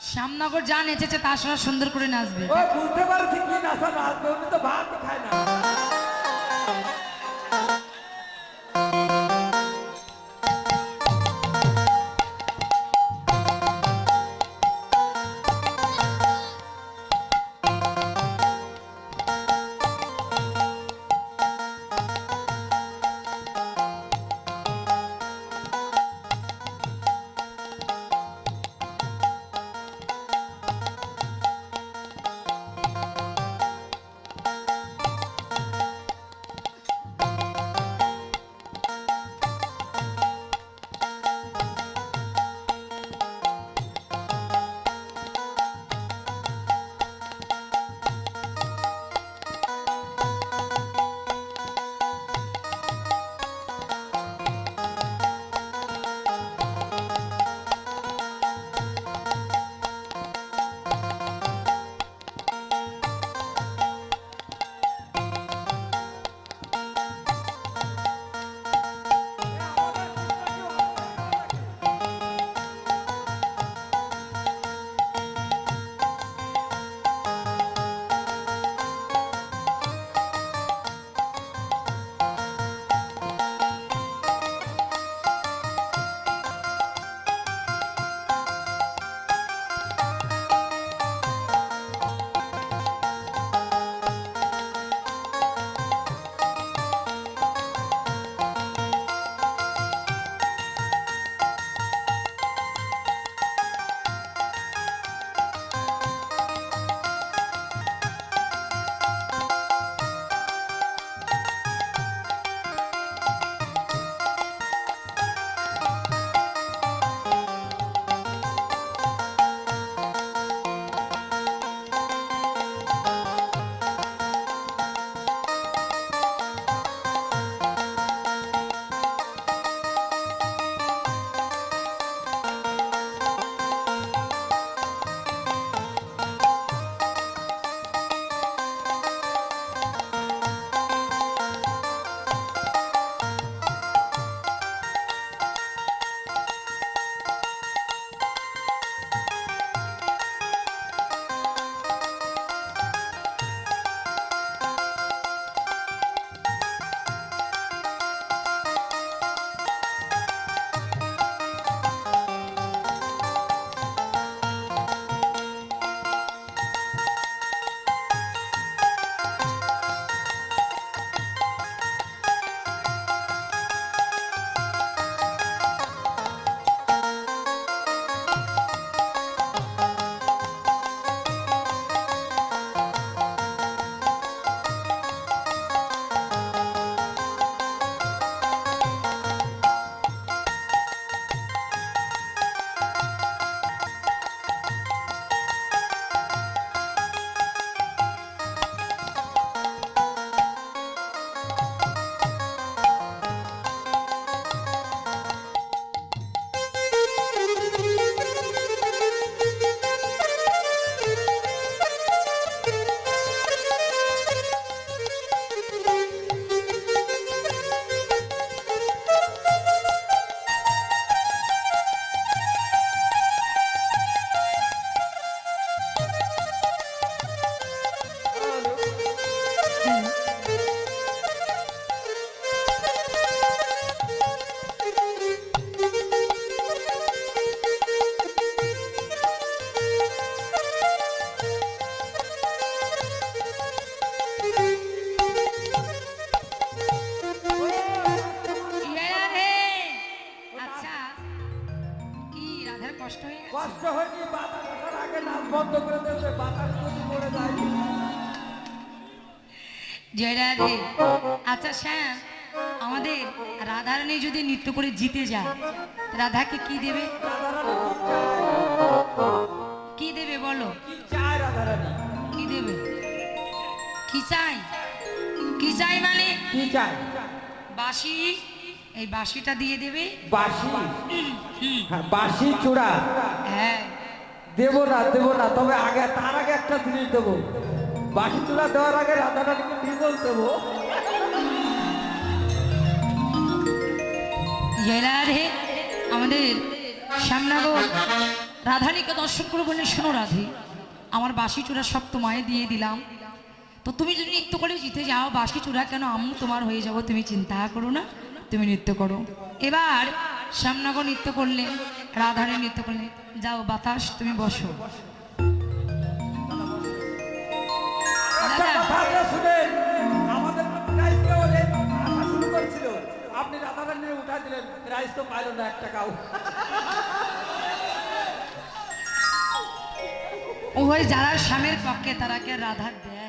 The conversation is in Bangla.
শ্যামনগর যা নেচেছে তার সঙ্গে সুন্দর করে নাচবে। বুঝতে পারছি কি নাচা, নাচবে তো ভাত খায় না। জয় রাধে। আচ্ছা শ্যাম আমাদের রাধারানী যদি নৃত্য করে জিতে যায় রাধাকে কি দেবে? কি দেবে বলো? কি দেবে? কি চাই? কি চাই মানে? কি বাঁশি। এই বাঁশিটা দিয়ে দেবে? বাঁশি। হ্যাঁ বাঁশি চূড়া। হ্যাঁ। দেবো না দেবো না, তবে আগে, তার আগে একটা জিনিস দেবো। বাঁশি চূড়া দেওয়ার আগে রাধারানীকে ডিভোর্স দেবো। জয় রাধে, আমাদের শ্যামনগর রাধানীকে দর্শন করে বললেন শোনো রাধে, আমার বাসি চূড়া সব তোমায় দিয়ে দিলাম। তো তুমি যদি নৃত্য করে জিতে যাও, বাসি চূড়া কেন আমি তোমার হয়ে যাব তুমি চিন্তা করো না, তুমি নৃত্য করো। এবার শ্যামনগর নৃত্য করলে রাধারে নৃত্য করলে যাও বাতাস তুমি বসো। করেছিল আপনি রাধারানী উঠা দিলেন প্রাইজ তো পাইল না এক টাকাও ওই যারা স্বামীর পক্ষে তারাকে রাধার দেয়।